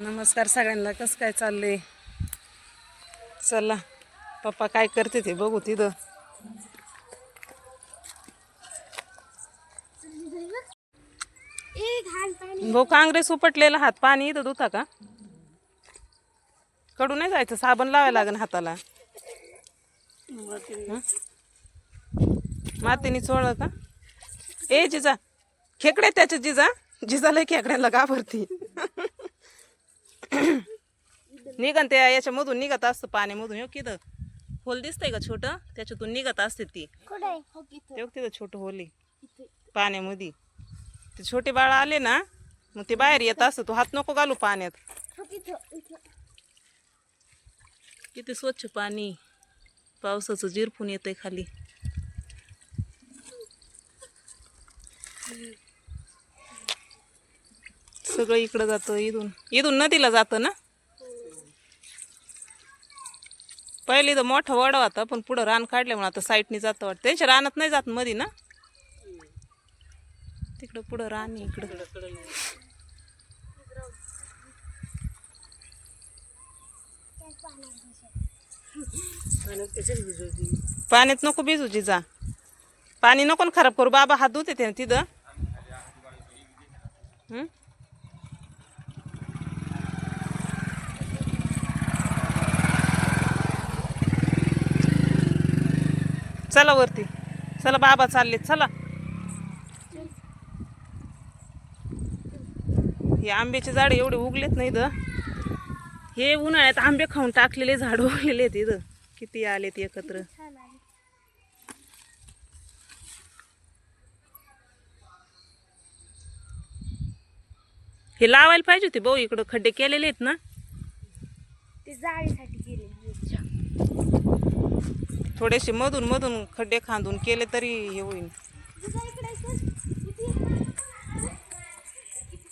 नमस्कार सगळ्यांना कसं काय चाललंय? चला पप्पा काय करते ते बघू तिथं. भाऊ काँग्रेस उपटलेला हात पाणी इथं धुता का? कडू नाही जायचं साबण लावायला लागेल हाताला? मातीने. चोळलं का? ए जिजा खेकडे त्याच्या जिजा. जिजाला खेकड्याला घाबरती. निघन त्या याच्यामधून निघत असतं पाण्यामधून. हो किती होल दिसतंय का छोटं? त्याच्यातून निघत असते ती. ते तिथं छोटं होली पाण्यामध्ये. ते छोटे बाळ आले ना मग ते बाहेर येत असतं. तू हात नको घालू पाण्यात. हो किती स्वच्छ पाणी. पावसाचं जिरपून येतंय खाली. सगळं इकडं जातं इथून. इथून नदीला जातं ना? पहिले तर मोठा वडा होता पण पुढं रान काढल्यामुळे आता साईडने जातं वाटतं. त्यांच्या रानात नाही जात मध्ये ना? तिकडं पुढं रान इकडं. पाण्यात नको भिजू जिजा पाणी नको खराब करू. बाबा हात धुते ते तिथं. चला वरती. चला बाबा चालले चला. हे आंब्याचे झाड एवढे उगलेत नाही इथं. हे उन्हाळ्यात आंबे खाऊन टाकलेले झाड उगलेले आहेत इथं. किती आलेत एकत्र. हे लावायला पाहिजे होते भाऊ इकडं खड्डे केलेले आहेत ना. ते जाळीसाठी केले थोडेसे मधून मधून खड्डे खांदून केले तरी हे होईल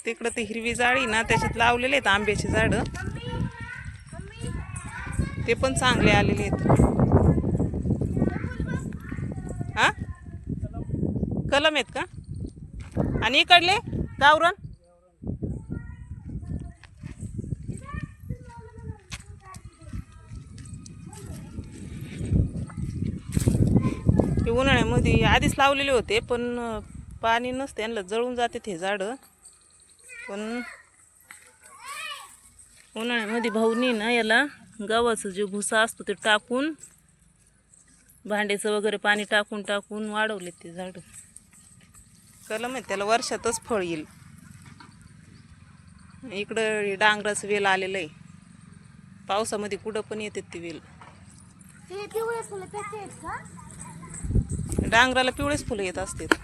तिकडं ते हिरवी जाळी ना त्याच्यात लावलेले आहेत आंब्याचे झाड. ते पण चांगले आलेले आहेत. हा? कलम आहेत का? आणि इकडले गावरण हे उन्हाळ्यामध्ये आधीच लावलेले होते पण पाणी नसते यांना जळून जाते ते झाडं. पण उन्हाळ्यामध्ये भाऊनी ना याला गव्हाचं जे भुसा असतो ते टाकून भांड्याचं वगैरे पाणी टाकून टाकून वाढवले ते झाडं. कलम आहे त्याला वर्षातच फळ येईल. इकडं डांगराचं वेल आलेलं आहे. पावसामध्ये कुठं पण येते ते वेल ते पिवळे फुलं त्याचे आहेत का डांगराला पिवळेच फुलं येत असतात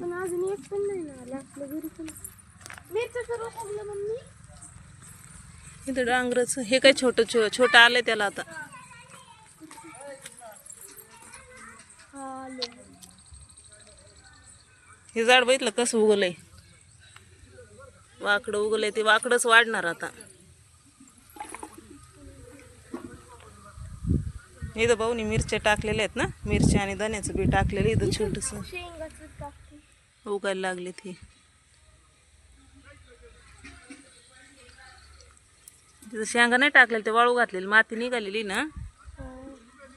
पण अजून एक पण नाही ना आलं. आपल्या घरी पण मिरचं रोप लागलं मम्मी. इथं डांगराचं हे काय छोटं छोटं आलंय त्याला आता. हे झाड बघितलं कसं उगलंय? वाकडं उगलंय ते वाकडंच वाढणार आता. इथं भाऊनी मिरच्या टाकलेल्या आहेत ना? मिरच्या आणि धन्याचं बी टाकलेलं इथं छोटंसं. उगायला लागले ते तिथं शेंगा नाही टाकलेल्या ते वाळू घातलेली. माती निघालेली ना?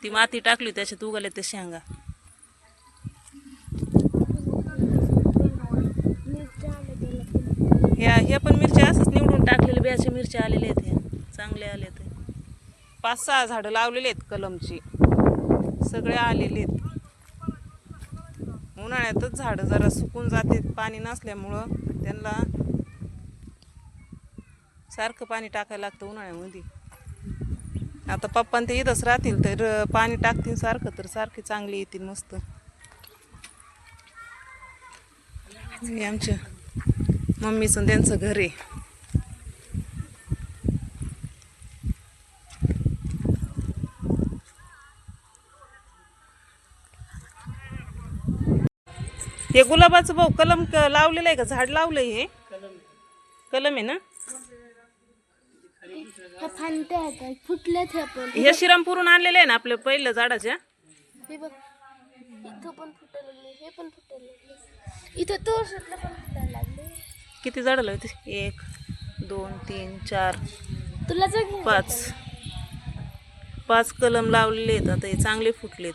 ती माती टाकली त्याच्यात उगाले ते शेंगा. ह्या ह्या पण मिरच्या असंच निवडून टाकलेल्या बियाच्या मिरच्या आलेल्या आहेत ह्या. चांगले आले पाच सहा झाडं लावलेली आहेत कलमची. सगळे आलेले आहेत. उन्हाळ्यातच झाडं जरा सुकून जाते पाणी नसल्यामुळं त्यांना सारखं पाणी टाकायला लागतं उन्हाळ्यामध्ये. आता पप्पा ते इथंच राहतील तर पाणी टाकतील सारखं तर सारखी चांगली येतील मस्त. आमच्या मम्मीचं त्यांचं घर आहे. हे गुलाबाचं भाऊ कलम क- लावलेलं आहे का? झाड लावलंय हे? कलम आहे ना? फुटल्यात ह्या पण. हे श्रीरामपूरून आणलेलं आहे ना आपल्या पहिल्या झाडाच्या हे बघ इथं पण फुटायला लागले हे पण फुटायला लागले. इथं तो पण फुटायला लागले. किती झाडं लावते एक दोन तीन चार तुला जग पाच. पाच कलम लावलेले आहेत आता हे चांगले फुटलेत.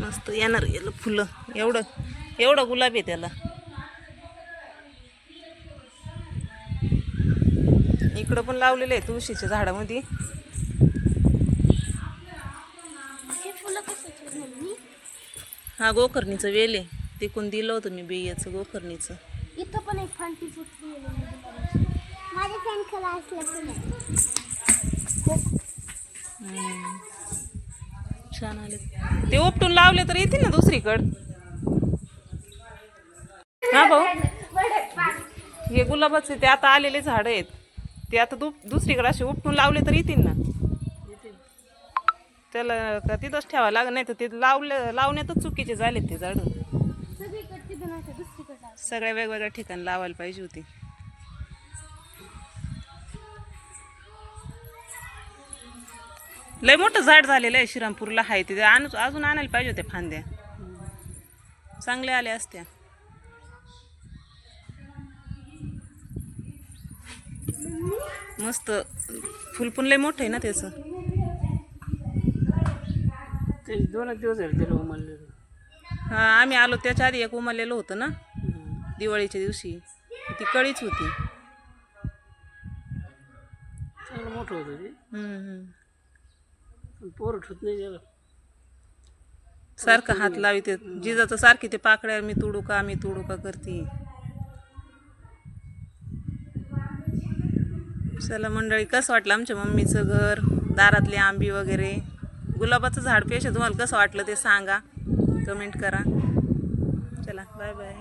मस्त येणार याला फुलं. एवढं एवढं गुलाब आहे त्याला. इकडं पण लावलेले आहे तुळशीच्या झाडामध्ये. हे हा गोकर्णीचं वेल आहे. तिकून दिलं होतं मी बियाचं गोकर्णीचं. इथं पण एक फांटी फुटली माझ्या फॅन असलं. छान आले. ते उपटून लावले तर येतील ना दुसरीकडं. हा भाऊ. हे गुलाबाचे ते आता आलेले झाड आहेत. ते आता दु दुसरीकडे असे उपटून लावले तर येतील ना. त्याला का तिथंच ठेवावं लागत नाही तर ते लावले लावण्यातच चुकीचे झाले ते झाड. सगळ्या वेगवेगळ्या ठिकाणी लावायला पाहिजे होती. लय मोठं झाड झालेलं आहे श्रीरामपूरला. आहे तिथे. आण अजून आणायला पाहिजे होत्या फांद्या. चांगल्या आल्या असत्या. मस्त. फुल पण लय मोठं आहे ना त्याचं. ते दोन दिवस झाले त्याला उमललेलं. हा आम्ही आलो त्याच्या आधी एक उमरलेलं होतं ना. दिवाळीच्या दिवशी. ती कळीच होती. चांगलं मोठं होतं ते. हम्म, हम्म. पण पोरं नाही त्याला. सारखं हात लावी ते जिजाचं सारखी ते पाकड्यावर मी तुडू का मी तुडू का करते. चला मंडळी कसं वाटलं आमच्या मम्मीचं घर दारातले आंबी वगैरे? गुलाबाचं झाड पेश तुम्हाला कसं वाटलं ते सांगा. कमेंट करा. चला बाय बाय